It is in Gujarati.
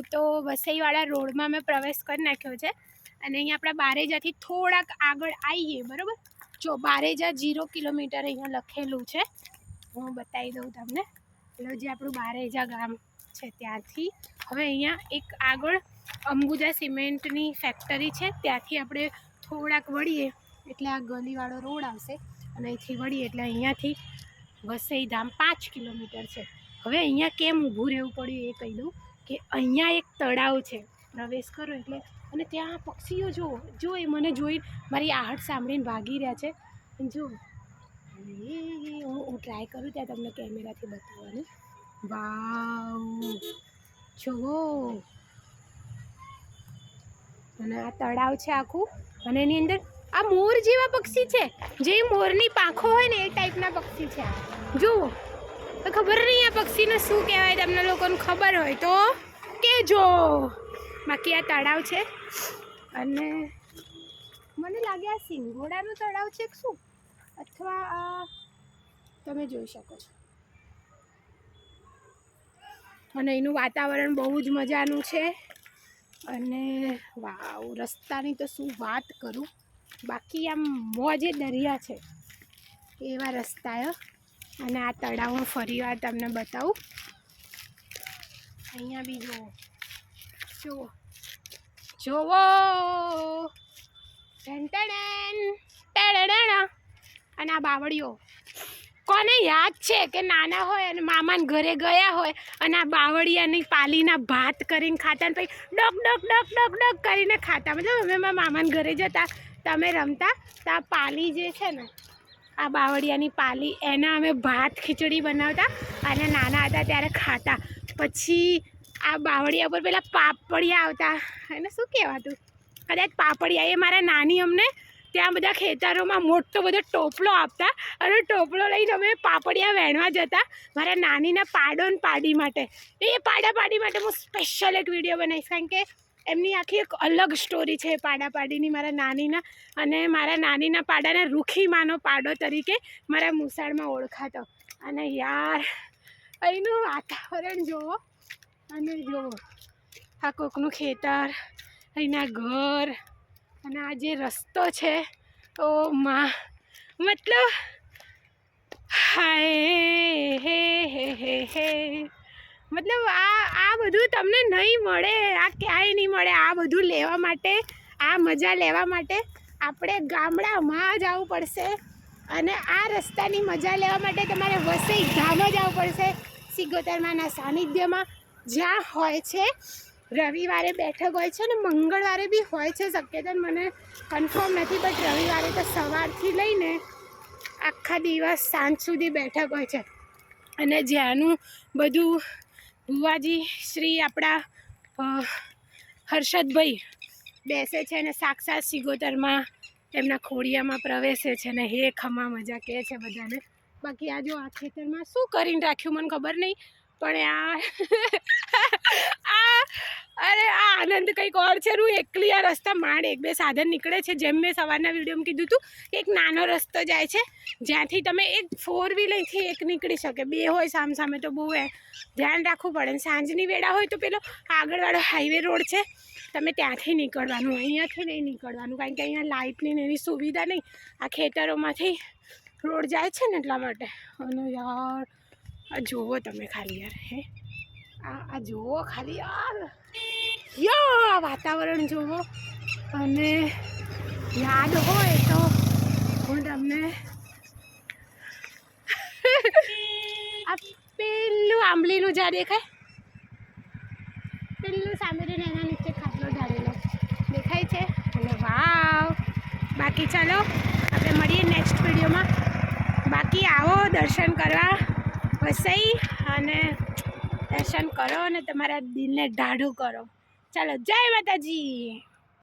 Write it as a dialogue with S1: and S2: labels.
S1: તો વસઈવાળા રોડમાં મેં પ્રવેશ કરી નાખ્યો છે. અને અહીંયા આપણા બારેજાથી થોડાક આગળ આવીએ બરાબર? જો, બારેજા જીરો કિલોમીટર અહીંયા લખેલું છે. હું બતાવી દઉં તમને. એટલે જે આપણું બારેજા ગામ છે ત્યાંથી. હવે અહીંયા એક આગળ અંબુજા સિમેન્ટની ફેક્ટરી છે. ત્યાંથી આપણે થોડાક વળીએ, એટલે આ ગલીવાળો રોડ આવશે. અને અહીંથી વળીએ, એટલે અહીંયાથી વસઈ ધામ પાંચ કિલોમીટર છે. હવે અહીંયા કેમ ઊભું રહેવું પડ્યું એ કહી દઉં. કે અહીંયા એક તળાવ છે. પ્રવેશ કરો એટલે. અને ત્યાં પક્ષીઓ જુઓ. જો એ મને જોઈ મારી આહટ સાંભળીને ભાગી રહ્યા છે. જો હું હું ટ્રાય કરું ત્યાં તમને કેમેરાથી બતાવવાની. વાવ. જુઓ. અને આ તળાવ છે આખું. અને એની અંદર આ મોર જેવા પક્ષી છે. જે મોરની પાંખો હોય ને એ ટાઈપના પક્ષી છે. જુઓ. ખબર નહીં આ પક્ષીને શું કહેવાય? તમને લોકોને ખબર હોય તો કહેજો. બાકી આ તળાવ છે. અને મને લાગે આ સિંગોડાનું તળાવ છે કે શું? અથવા આ તમે જોઈ શકો છો. અને એનું વાતાવરણ બહુ જ મજાનું છે. અને વાવ, રસ્તાની તો શું વાત કરું? બાકી આમ મોજે દરિયા છે. એવા રસ્તા હો. અને આ તળાવ હું ફરી વાર તમને બતાવું. અહીંયા બી જુઓ. જુઓ. જુઓ. અને આ બાવળીઓ. કોને યાદ છે કે નાના હોય અને મામાને ઘરે ગયા હોય અને આ બાવળિયાની પાલીના ભાત કરીને ખાતા ને પછી ડક ડક ડક ડક ડક કરીને ખાતા. મતલબ અમે મામાના ઘરે જતા, તમે રમતા, તો આ પાલી જે છે ને આ બાવળિયાની પાલી. એના અમે ભાત ખીચડી બનાવતા અને નાના હતા ત્યારે ખાતા. પછી આ બાવળિયા પર પેલા પાપડિયા આવતા. એને શું કહેવાતું? કદાચ પાપડિયા એ મારા નાની અમને ત્યાં બધા ખેતરોમાં મોટો બધો ટોપલો આપતા અને ટોપલો લઈને અમે પાપડિયા વેણવા જતા મારા નાનીના પાડો પાડી માટે. એ પાડા પાડી માટે હું સ્પેશિયલ એક વીડિયો બનાવીશ. કારણ કે એમની આખી એક અલગ સ્ટોરી છે પાડા પાડીની, મારા નાનીના. અને મારા નાનીના પાડાને રૂખી માનો પાડો તરીકે મારા મુસાળમાં ઓળખાતો. અને યાર, અહીંનું વાતાવરણ જુઓ અને જુઓ આ કોકનું ખેતર, અહીંના ઘર, અને આ જે રસ્તો છે, ઓ માં. મતલબ, હાય, હે હે હે હે. મતલબ આ આ બધું તમને નહીં મળે, આ ક્યાંય નહીં મળે, આ બધું લેવા માટે, આ મજા લેવા માટે આપણે ગામડામાં જવું પડશે અને આ રસ્તાની મજા લેવા માટે તમારે વસઈ ગામ જવું પડશે સિગોતરમાના સાનિધ્યમાં. જ્યાં હોય છે, રવિવારે બેઠક હોય છે અને મંગળવારે બી હોય છે શક્યતા મને કન્ફર્મ નથી બટ રવિવારે તો સવારથી લઈને આખા દિવસ સાંજ સુધી બેઠક હોય છે. અને જ્યાંનું બધું ભુવાજી શ્રી આપણા હર્ષદભાઈ બેસે છે ને સાક્ષાત સિગોતરમાં તેમના ખોડિયામાં પ્રવેશે છે ને હે ખમા મજા કહે છે બધાને. બાકી આ જો આ ખેતરમાં શું કરીને રાખ્યું મને ખબર નહીં, પણ આ અરે, આ આનંદ કંઈક ઓર છે હું એકલી આ રસ્તા માંડ એક બે સાધન નીકળે છે, જેમ મેં સવારના વિડીયોમાં કીધું હતું કે એક નાનો રસ્તો જાય છે, જ્યાંથી તમે એક ફોર વ્હીલરથી એક નીકળી શકે, બે હોય સામ સામે તો બહુ ધ્યાન રાખવું પડે સાંજની વેળા હોય તો પેલો આગળવાળો હાઈવે રોડ છે, તમે ત્યાંથી નીકળવાનું, અહીંયાથી નહીં નીકળવાનું, કારણ કે અહીંયા લાઇટની એની સુવિધા નહીં, આ ખેતરોમાંથી રોડ જાય છે ને એટલા માટે. અને યાર જુઓ તમે ખાલી યાર, હે. આ આ જુઓ ખાલી યાર. યો વાતાવરણ જુઓ. અને યાદ હોય તો હું તમને આ પેલું આંબલીનું ઝાડ દેખાય? પેલું સામે રહીને એના નીચે ખાટલો ઢાળેલો. દેખાય છે? અને વાવ. બાકી ચાલો આપણે મળીએ નેક્સ્ટ વિડીયોમાં બાકી આવો દર્શન કરવા. વસઈ અને દર્શન કરો અને તમારા દિલને ઢાઢું કરો. ચાલો જય માતાજી.